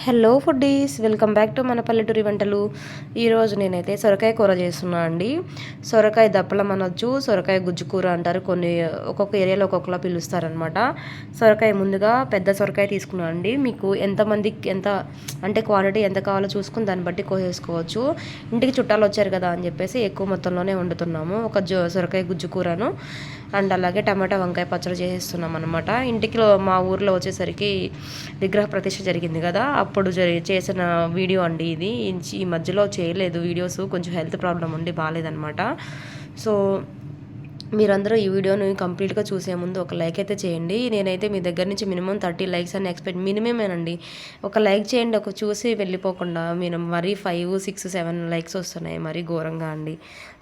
Hello foodies welcome back to మన పల్లెటూరి వంటలు. ఈరోజు నేనైతే సొరకాయ కూర చేస్తున్నా అండి. సొరకాయ దప్పలం అనొచ్చు సొరకాయ గుజ్జు కూర అంటారు. కొన్ని ఒక్కొక్క ఏరియాలో ఒక్కొక్కలా పిలుస్తారనమాట సొరకాయ ముందుగా పెద్ద సొరకాయ తీసుకున్నాను అండి. మీకు ఎంతమందికి ఎంత అంటే క్వాలిటీ ఎంత కావాలో చూసుకుని దాన్ని బట్టి కోసేసుకోవచ్చు. ఇంటికి చుట్టాలు వచ్చారు కదా అని చెప్పేసి ఎక్కువ మొత్తంలోనే వండుతున్నాము. ఒక జో సొరకాయ గుజ్జు కూరను. అండ్ అలాగే టమాటా వంకాయ పచ్చడి చేసేస్తున్నాం అనమాట ఇంటికి మా ఊర్లో వచ్చేసరికి విగ్రహ ప్రతిష్ట జరిగింది కదా. అప్పుడు జరి చేసిన వీడియో అండి ఇది. ఈ మధ్యలో చేయలేదు వీడియోస్. కొంచెం హెల్త్ ప్రాబ్లం ఉండి బాగాలేదనమాట సో మీరందరూ ఈ వీడియోని కంప్లీట్గా చూసే ముందు ఒక లైక్ అయితే చేయండి. నేనైతే మీ దగ్గర నుంచి మినిమం థర్టీ లైక్స్ అని ఎక్స్పెక్ట్ మినిమమేనండి. ఒక లైక్ చేయండి ఒక చూసి వెళ్ళిపోకుండా మీరు మరీ ఫైవ్ సిక్స్ సెవెన్ లైక్స్ వస్తున్నాయి మరీ ఘోరంగా అండి.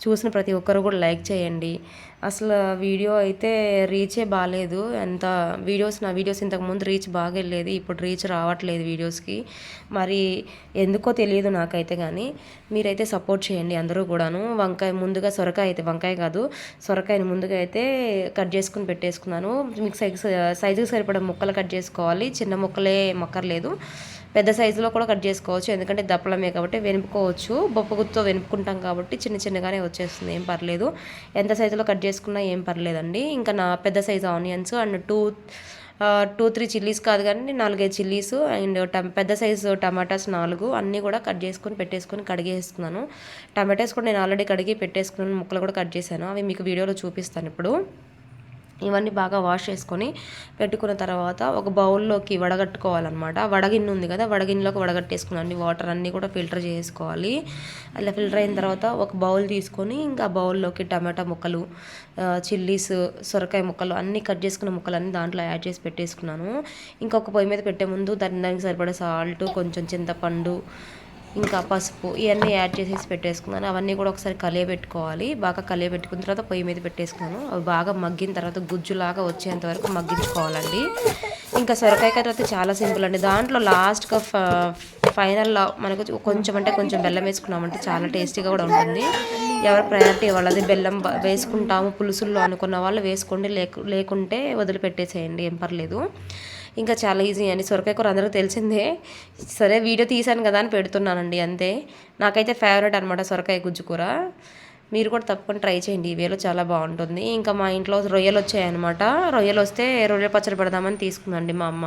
చూసిన ప్రతి ఒక్కరు కూడా లైక్ చేయండి. అసలు వీడియో అయితే రీచే బాగాలేదు ఎంత వీడియోస్ నా వీడియోస్ ఇంతకుముందు రీచ్ బాగా వెళ్ళేది ఇప్పుడు రీచ్ రావట్లేదు వీడియోస్కి. మరి ఎందుకో తెలియదు నాకైతే కానీ మీరైతే సపోర్ట్ చేయండి అందరూ కూడాను. వంకాయ ముందుగా సొరకాయ అయితే వంకాయ కాదు సొరకాయ సొరకాయని ముందుగా అయితే కట్ చేసుకుని పెట్టేసుకున్నాను. మీకు సైజు సైజుకి సరిపడే ముక్కలు కట్ చేసుకోవాలి. చిన్న ముక్కలే మొక్కర్లేదు. పెద్ద సైజులో కూడా కట్ చేసుకోవచ్చు. ఎందుకంటే దప్పలమే కాబట్టి వెనుపుకోవచ్చు. బొప్పగుత్తో వెనుపుకుంటాం కాబట్టి చిన్న చిన్నగానే వచ్చేస్తుంది. ఏం పర్లేదు. ఎంత సైజులో కట్ చేసుకున్నా ఏం పర్లేదండి. ఇంకా నా పెద్ద size onions and two two three chillies కాదు కానీ నాలుగైదు చిల్లీస్ అండ్ పెద్ద సైజు టమాటాస్ నాలుగు అన్నీ కూడా కట్ చేసుకొని పెట్టేసుకొని కడిగేస్తున్నాను. టమాటాస్ కూడా నేను ఆల్రెడీ కడిగి పెట్టేసుకున్నాను ముక్కలు కూడా కట్ చేశాను. అవి మీకు వీడియోలో చూపిస్తాను ఇప్పుడు. ఇవన్నీ బాగా వాష్ చేసుకొని పెట్టుకున్న తర్వాత ఒక బౌల్లోకి వడగట్టుకోవాలన్నమాట. వడగిన్నె ఉంది కదా వడగిన్నెలోకి వడగట్టేసుకున్నాను వాటర్ అన్నీ కూడా ఫిల్టర్ చేసుకోవాలి. అలా ఫిల్టర్ అయిన తర్వాత ఒక బౌల్ తీసుకొని ఇంకా బౌల్లోకి టమాటా ముక్కలు చిల్లీస్ సొరకాయ ముక్కలు అన్నీ కట్ చేసుకున్న ముక్కలు అన్నీ దాంట్లో యాడ్ చేసి పెట్టేసుకున్నాను. ఇంకొక పొయ్యి మీద పెట్టే ముందు దాని దానికి సరిపడే సాల్ట్ కొంచెం చింతపండు ఇంకా పసుపు ఇవన్నీ యాడ్ చేసేసి పెట్టేసుకున్నాను. అవన్నీ కూడా ఒకసారి కలియబెట్టుకోవాలి బాగా కలియబెట్టుకున్న తర్వాత పొయ్యి మీద పెట్టేసుకున్నాను. అవి బాగా మగ్గిన తర్వాత గుజ్జులాగా వచ్చేంత వరకు మగ్గించుకోవాలండి. ఇంకా సొరకాయ కర్రీ అయితే చాలా సింపుల్ అండి. దాంట్లో లాస్ట్గా ఫైనల్లో మనకు కొంచెం అంటే కొంచెం బెల్లం వేసుకున్నామంటే చాలా టేస్టీగా కూడా ఉంటుంది. ఎవరి ప్రయారిటీ వాళ్ళది. బెల్లం వేసుకుంటాము. పులుసుల్లో అనుకున్న వాళ్ళు వేసుకోండి. లేకుంటే వదిలిపెట్టేసేయండి. ఏం పర్లేదు. ఇంకా చాలా ఈజీ అని సొరకాయ కూర అందరికీ తెలిసిందే. సరే వీడియో తీశాను కదా అని పెడుతున్నానండి అంతే. నాకైతే ఫేవరెట్ అనమాట సొరకాయ గుజ్జు కూర. మీరు కూడా తప్పకుండా ట్రై చేయండి. ఈ వేలో చాలా బాగుంటుంది. ఇంకా మా ఇంట్లో రొయ్యలు వచ్చాయన్నమాట. రొయ్యలు వస్తే రొయ్యల పచ్చడి పెడదామని తీసుకుందండి మా అమ్మ.